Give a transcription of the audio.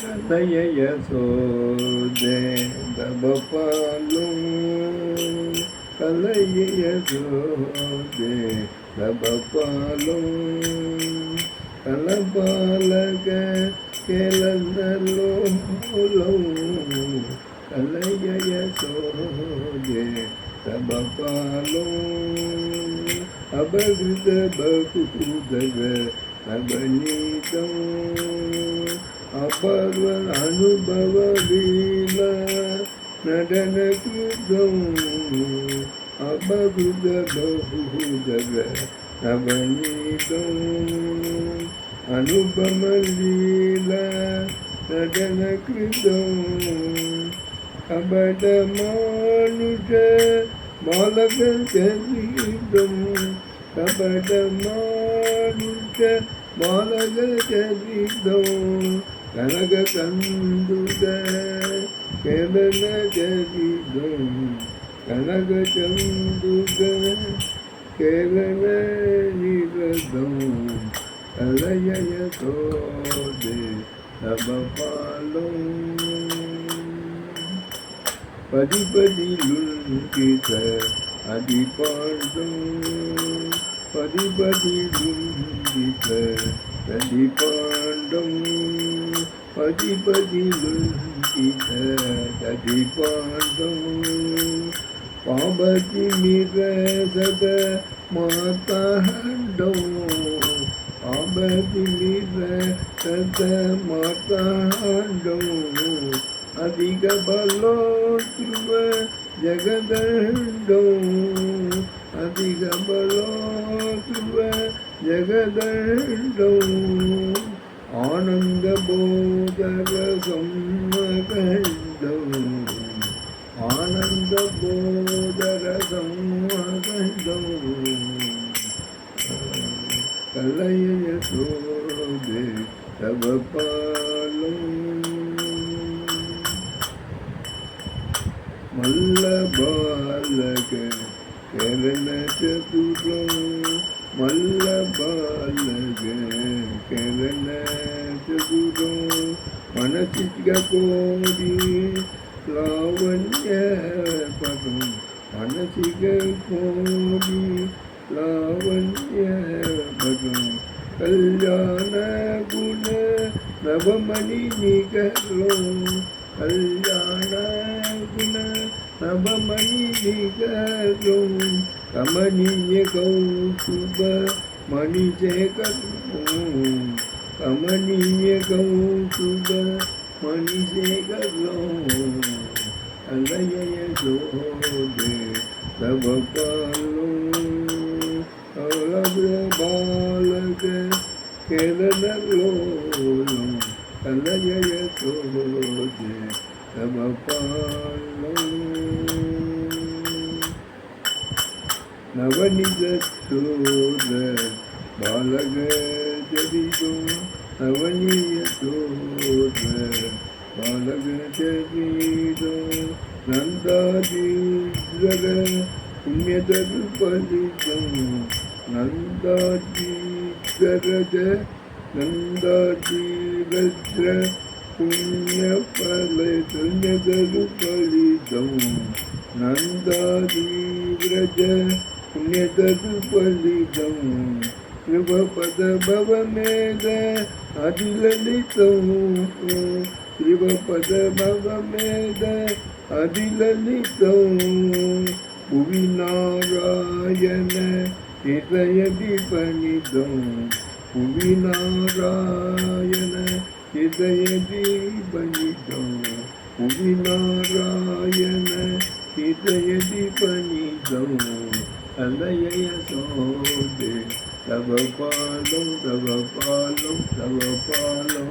దయ సోదే దబపాలు కలయ సోదే దబపాలు కలపాలక కెలనలో కలయ సోదే దబపాలు అభృత బహుదగ నగనీతం అపర్వ అనుభవ వీల నడన కృతం అభృత బహుదగ నవనీతం అనుపమ లీల నటన కృతం అబడ మానుష మాలక చరితం కబడ మానుష మాలక చరితం கனக கந்துத கனக ஜதிதம் கனக சந்துத கேளன நிரதம் கலைய தோதே தபாலம் பதிபதிலுங்கித அதிபாண்டம் பதிபதிலுங்கித அதிபாண்டம் పది పది లుంకిత అది పాండం పది పది లుంకిత అది పాండం పాపతి మిరసద మాతాండం పాపతి మిరసద మాతాండం అధిక బలోత్రువ జగదండం అధిక బలోత్రువ జగదండం உலகம் கண்டோம் ஆனந்த போதரசம் கண்டோம் கலைய சோதே தவப்பாலும் மல்ல பாலக கரண சதுரம் மல்ல பாலக கரண சதுரம் மனசிக கோடி லாவண்ய பதம் மனசிக கோடி லாவண்ய பதம் கல்யாண குண நவமணி நிகழோ கல்யாண குண நவமணி நிகழோ கமனிய கௌசுப மணி ஜெய కౌశుభ మణిశేఖరం అలయ తవ పాలు బాలక కేరళలో కలయ సోజే తమ పాలం నవనిజ చోద ചതിക്കും അവനീയത്തോട് ബാലകന ചതീതോ നന്ദാതീജക പുണ്യതരു ഫലിതം നന്ദാതീജരജ നന്ദാതീരജ്ര പുണ്യഫല പുണ്യതരു ഫലിതം നന്ദാതീവ്രജ പുണ്യതരു ഫലിതം ध्रुवपद भव मेघ अदिलित ध्रुवपद भव मेघ ललित भुवि नारायण हृदय दीपनित भुवि नारायण हृदय दीपनित भुवि नारायण हृदय दीपनित अलय सोदे ప్రభుపాలు ప్రభుపాలు ప్రభుపాలు